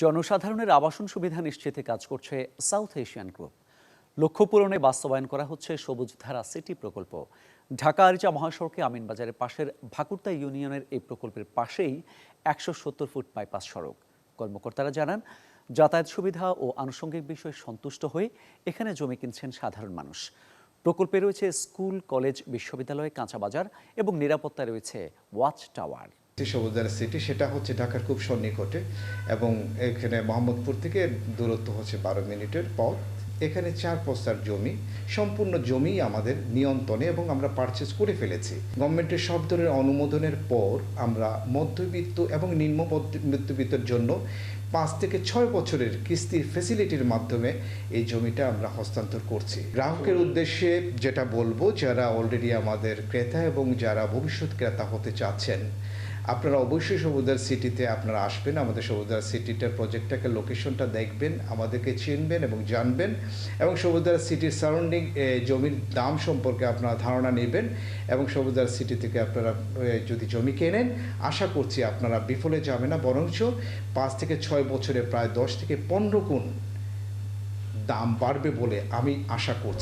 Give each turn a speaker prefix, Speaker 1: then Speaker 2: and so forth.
Speaker 1: জনসাধারণের আবাসন সুবিধা নিশ্চিতে কাজ করছে সাউথ এশিয়ান গ্রুপ লক্ষ্য পূরণে বাস্তবায়ন করা হচ্ছে সবুজ ধারা সিটি প্রকল্প। ঢাকা আরিচা মহাসড়কে আমিনবাজারের পাশের ভাকুরতা ইউনিয়নের এই প্রকল্পের পাশেই একশো সত্তর ফুট বাইপাস সড়ক। কর্মকর্তারা জানান, যাতায়াত সুবিধা ও আনুষঙ্গিক বিষয়ে সন্তুষ্ট হয়ে এখানে জমি কিনছেন সাধারণ মানুষ। প্রকল্পে রয়েছে স্কুল, কলেজ, বিশ্ববিদ্যালয়, কাঁচা বাজার এবং নিরাপত্তায় রয়েছে ওয়াচ টাওয়ার
Speaker 2: সবুজার সিটি সেটা হচ্ছে ঢাকার খুব সন্নিকটে এবং এখানে মোহাম্মদপুর থেকে দূরত্ব হচ্ছে বারো মিনিটের পথ। এখানে চার বস্তার জমি, সম্পূর্ণ জমি আমাদের নিয়ন্ত্রণে এবং আমরা পারচেস করে ফেলেছি। গভর্নমেন্টের সব ধরনের অনুমোদনের পর আমরা মধ্যবিত্ত এবং নিম্ন মধ্য- মধ্যবিত্তের জন্য পাঁচ থেকে ছয় বছরের কিস্তির ফেসিলিটির মাধ্যমে এই জমিটা আমরা হস্তান্তর করছি। গ্রাহকের উদ্দেশ্যে যেটা বলব, যারা অলরেডি আমাদের ক্রেতা এবং যারা ভবিষ্যৎ ক্রেতা হতে চাচ্ছেন আপনারা অবশ্যই সবুদার সিটিতে আপনারা আসবেন, আমাদের সবুদার সিটিটার প্রজেক্টটাকে লোকেশনটা দেখবেন, আমাদেরকে চিনবেন এবং জানবেন এবং সবুদার সিটির সারাউন্ডিং জমির দাম সম্পর্কে আপনারা ধারণা নেবেন এবং সবুদার সিটি থেকে আপনারা যদি জমি কেনেন, আশা করছি আপনারা বিফলে যাবে না, বরঞ্চ পাঁচ থেকে ছয় বছরে প্রায় দশ থেকে পনেরো গুণ দাম বাড়বে বলে আমি আশা করছি।